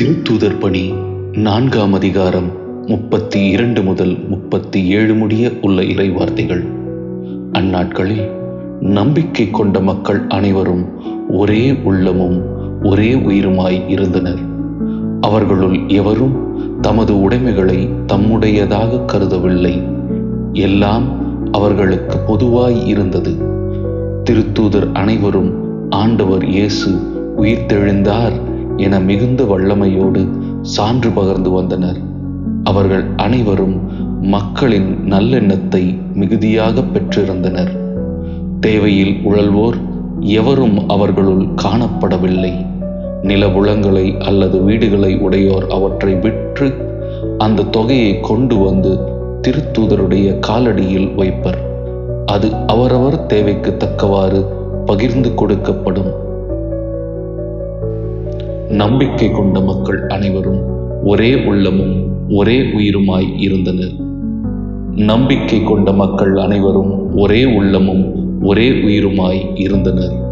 திருத்தூதர் பணி நான்காம் அதிகாரம் முப்பத்தி இரண்டு முதல் முப்பத்தி ஏழு முடிய உள்ள இறைவார்த்தைகள். அந்நாட்களில் நம்பிக்கை கொண்ட மக்கள் அனைவரும் ஒரே உள்ளமும் ஒரே உயிருமாய் இருந்தனர். அவர்களுள் எவரும் தமது உடைமைகளை தம்முடையதாக கருதவில்லை. எல்லாம் அவர்களுக்கு பொதுவாய் இருந்தது. திருத்தூதர் அனைவரும் ஆண்டவர் இயேசு உயிர்த்தெழுந்தார் என மிகுந்த வல்லமையோடு சான்று பகர்ந்து வந்தனர். அவர்கள் அனைவரும் மக்களின் நல்லெண்ணத்தை மிகுதியாக பெற்றிருந்தனர். தேவையில் உழல்வோர் எவரும் அவர்களுள் காணப்படவில்லை. நிலவுளங்களை அல்லது வீடுகளை உடையோர் அவற்றை விற்று அந்த தொகையை கொண்டு வந்து திருத்தூதருடைய காலடியில் வைப்பர். அது அவரவர் தேவைக்கு தக்கவாறு பகிர்ந்து கொடுக்கப்படும். நம்பிக்கை கொண்ட மக்கள் அனைவரும் ஒரே உள்ளமும் ஒரே உயிருமாய் இருந்தனர். நம்பிக்கை கொண்ட மக்கள் அனைவரும் ஒரே உள்ளமும் ஒரே உயிருமாய் இருந்தனர்.